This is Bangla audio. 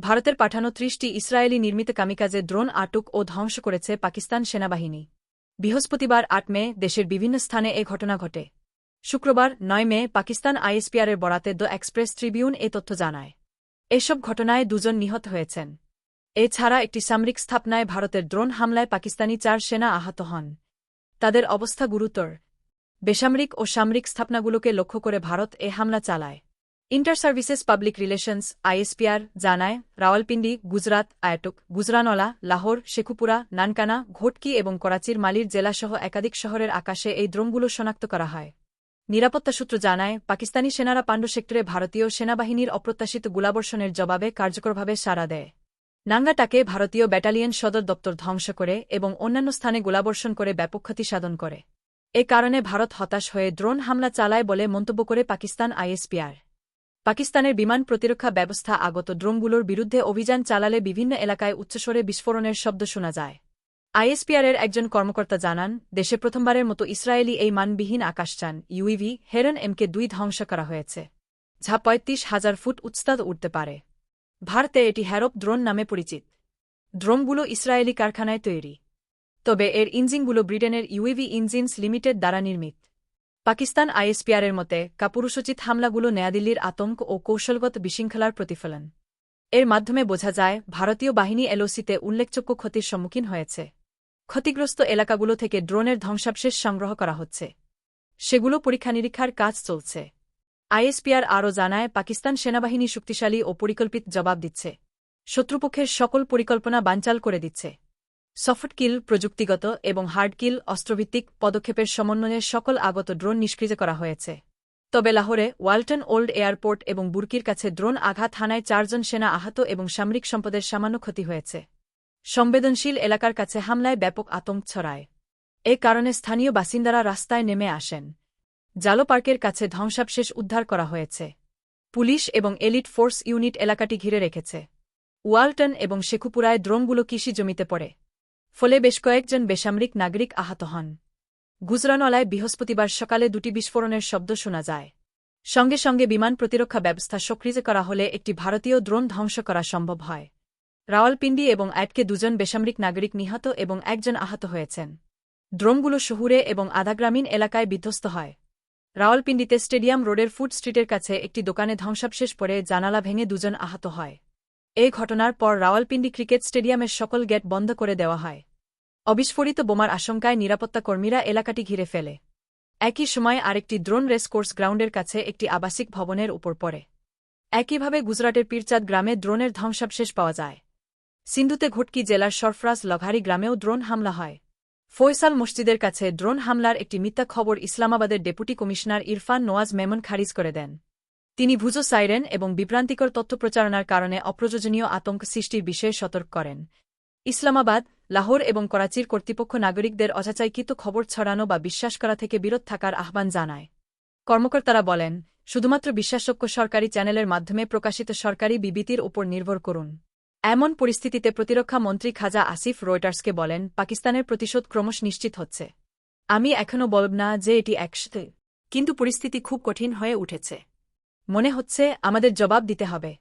ভারতের পাঠানো ত্রিশটি ইসরায়েলি নির্মিত কামিকাজে ড্রোন আটক ও ধ্বংস করেছে পাকিস্তান সেনাবাহিনী। বৃহস্পতিবার আট মে দেশের বিভিন্ন স্থানে এ ঘটনা ঘটে। শুক্রবার নয় মে পাকিস্তান আইএসপিআরের বরাতে দ্য এক্সপ্রেস ট্রিবিউন এ তথ্য জানায়। এসব ঘটনায় দুজন নিহত হয়েছেন। এছাড়া একটি সামরিক স্থাপনায় ভারতের ড্রোন হামলায় পাকিস্তানি চার সেনা আহত হন। তাদের অবস্থা গুরুতর। বেসামরিক ও সামরিক স্থাপনাগুলোকে লক্ষ্য করে ভারত এ হামলা চালায়। Inter Services Public Relations ISPR জানায় রাওয়ালপিন্ডি গুজরাত আয়াটুক গুজরানলা লাহোর শেখুপুরা নানকানা ঘোটকি এবং করাচির মালির জেলাসহ একাধিক শহরের আকাশে এই ড্রোনগুলো শনাক্ত করা হয়। নিরাপত্তা সূত্র জানায়, পাকিস্তানি সেনারা পাণ্ডু সেক্টরে ভারতীয় সেনাবাহিনীর অপ্রত্যাশিত গোলাবর্ষণের জবাবে কার্যকরভাবে সাড়া দেয়। নাঙ্গাটাকে ভারতীয় ব্যাটালিয়ন সদর দপ্তর ধ্বংস করে এবং অন্যান্য স্থানে গোলাবর্ষণ করে ব্যাপক ক্ষতি সাধন করে। এ কারণে ভারত হতাশ হয়ে ড্রোন হামলা চালায় বলে মন্তব্য করে পাকিস্তান আইএসপিআর পাকিস্তানের বিমান প্রতিরক্ষা ব্যবস্থা আগত ড্রোনগুলোর বিরুদ্ধে অভিযান চালালে বিভিন্ন এলাকায় উচ্চস্বরে বিস্ফোরণের শব্দ শোনা যায়। আইএসপিআরের একজন কর্মকর্তা জানান, দেশে প্রথমবারের মতো ইসরায়েলি এই মানবিহীন আকাশযান ইউইভি, হেরন এমকে দুই ধ্বংস করা হয়েছে, যা পঁয়ত্রিশ হাজার ফুট উৎস্তাদ উঠতে পারে। ভারতে এটি হ্যারপ ড্রোন নামে পরিচিত। ড্রোনগুলো ইসরায়েলি কারখানায় তৈরি। তবে এর ইঞ্জিনগুলো ব্রিটেনের ইউইভি ইঞ্জিনস লিমিটেড দ্বারা নির্মিত। পাকিস্তান আইএসপিআরের মতে, কাপুরুষোচিত হামলাগুলো নয়াদিল্লির আতঙ্ক ও কৌশলগত বিশৃঙ্খলার প্রতিফলন। এর মাধ্যমে বোঝা যায়, ভারতীয় বাহিনী এলওসিতে উল্লেখযোগ্য ক্ষতির সম্মুখীন হয়েছে। ক্ষতিগ্রস্ত এলাকাগুলো থেকে ড্রোনের ধ্বংসাবশেষ সংগ্রহ করা হচ্ছে। সেগুলো পরীক্ষা নিরীক্ষার কাজ চলছে। আইএসপিআর আরও জানায়, পাকিস্তান সেনাবাহিনী শক্তিশালী ও পরিকল্পিত জবাব দিচ্ছে। শত্রুপক্ষের সকল পরিকল্পনা বানচাল করে দিচ্ছে। সফট কিল প্রযুক্তিগত এবং হার্ড কিল অস্ত্রভিত্তিক পদক্ষেপের সমন্বয়ে সকল আগত ড্রোন নিষ্ক্রিয় করা হয়েছে। তবে লাহোরে ওয়ালটন ওল্ড এয়ারপোর্ট এবং বুরকির কাছে ড্রোন আঘাত হানায় চারজন সেনা আহত এবং সামরিক সম্পদের সামান্য ক্ষতি হয়েছে। সংবেদনশীল এলাকার কাছে হামলায় ব্যাপক আতঙ্ক ছড়ায়। এ কারণে স্থানীয় বাসিন্দারা রাস্তায় নেমে আসেন। জালো পার্কের কাছে ধ্বংসাবশেষ উদ্ধার করা হয়েছে। পুলিশ এবং এলিট ফোর্স ইউনিট এলাকাটি ঘিরে রেখেছে। ওয়ালটন এবং শেখুপুরায় ড্রোনগুলো কৃষি জমিতে পড়ে। ফলে বেশ কয়েকজন বেসামরিক নাগরিক আহত হন। গুজরানলায় বৃহস্পতিবার সকালে দুটি বিস্ফোরণের শব্দ শোনা যায়। সঙ্গে সঙ্গে বিমান প্রতিরক্ষা ব্যবস্থা সক্রিয় করা হলে একটি ভারতীয় ড্রোন ধ্বংস করা সম্ভব হয়। রাওয়ালপিন্ডি এবং অ্যাটকে দুজন বেসামরিক নাগরিক নিহত এবং একজন আহত হয়েছেন। ড্রোনগুলো শহুরে এবং আধাগ্রামীণ এলাকায় বিধ্বস্ত হয়। রাওয়ালপিন্ডিতে স্টেডিয়াম রোডের ফুড স্ট্রিটের কাছে একটি দোকানে ধ্বংসাবশেষ পড়ে জানালা ভেঙে দুজন আহত হয়। এই ঘটনার পর রাওয়ালপিন্ডি ক্রিকেট স্টেডিয়ামের সকল গেট বন্ধ করে দেওয়া হয়। অবিস্ফোরিত বোমার আশঙ্কায় নিরাপত্তা কর্মীরা এলাকাটি ঘিরে ফেলে। একই সময় আরেকটি ড্রোন রেস কোর্স গ্রাউন্ডের কাছে একটি আবাসিক ভবনের উপর পড়ে। একইভাবে গুজরাটের পীরচাঁদ গ্রামে ড্রোনের ধ্বংসাবশেষ পাওয়া যায়। সিন্ধুতে ঘটকি জেলার সরফরাজ লঘারি গ্রামেও ড্রোন হামলা হয়। ফয়সাল মসজিদের কাছে ড্রোন হামলার একটি মিথ্যা খবর ইসলামাবাদের ডেপুটি কমিশনার ইরফান নোয়াজ মেমন খারিজ করে দেন। তিনি ভুজো সাইরেন এবং বিভ্রান্তিকর তথ্য প্রচারণার কারণে অপ্রয়োজনীয় আতঙ্ক সৃষ্টির বিষয়ে সতর্ক করেন। ইসলামাবাদ লাহোর এবং করাচির কর্তৃপক্ষ নাগরিকদের অযাচাইকৃত খবর ছড়ানো বা বিশ্বাস করা থেকে বিরত থাকার আহ্বান জানায়। কর্মকর্তারা বলেন, শুধুমাত্র বিশ্বাসযোগ্য সরকারি চ্যানেলের মাধ্যমে প্রকাশিত সরকারি বিবৃতির উপর নির্ভর করুন। এমন পরিস্থিতিতে প্রতিরক্ষা মন্ত্রী খাজা আসিফ রয়টার্সকে বলেন, পাকিস্তানের প্রতিশোধ ক্রমশ নিশ্চিত হচ্ছে। আমি এখনও বলব না যে এটি একসাথে, কিন্তু পরিস্থিতি খুব কঠিন হয়ে উঠেছে। মনে হচ্ছে আমাদের জবাব দিতে হবে।